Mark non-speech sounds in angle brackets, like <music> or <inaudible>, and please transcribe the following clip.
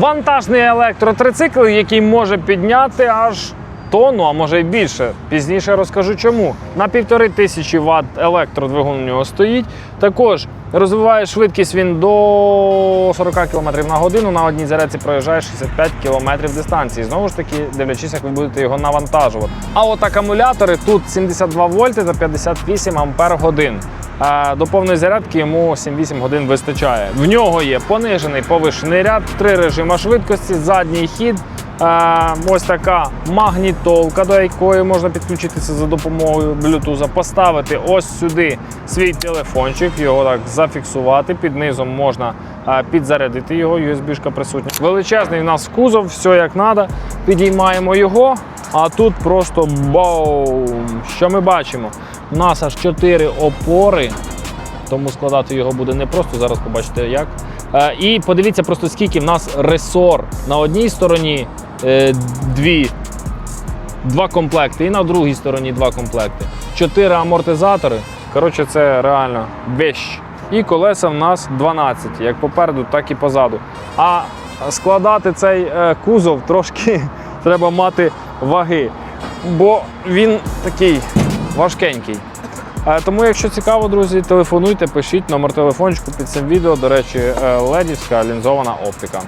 Вантажний електротрицикл, який може підняти аж тонну, а може й більше. Пізніше розкажу чому. На півтори тисячі Вт електродвигун у нього стоїть. Також розвиває швидкість він до 40 км на годину. На одній зарядці проїжджає 65 км дистанції. Знову ж таки, дивлячись, як ви будете його навантажувати. А от акумулятори тут 72 вольти та 58 ампер годин. До повної зарядки йому 7-8 годин вистачає. В нього є понижений повишений ряд, три режима швидкості, задній хід. Ось така магнітолка, до якої можна підключитися за допомогою Bluetooth, поставити ось сюди свій телефончик, його так зафіксувати. Під низом можна підзарядити його, USB-шка присутня. Величезний в нас кузов, все як треба. Підіймаємо його, а тут просто боум. Що ми бачимо? У нас аж 4 опори, тому складати його буде непросто. Зараз побачите як. Е, І подивіться просто скільки в нас ресор. На одній стороні е, дві, два комплекти, і на другій стороні два комплекти. Чотири амортизатори. Коротше, це реально вещь. І колеса в нас 12, як попереду, так і позаду. А складати цей е, кузов трошки <laughs> треба мати ваги, бо він такий важкенький. Е, Тому, якщо цікаво, друзі, телефонуйте, пишіть номер телефончику під цим відео. До речі, е, ледівська лінзована оптика.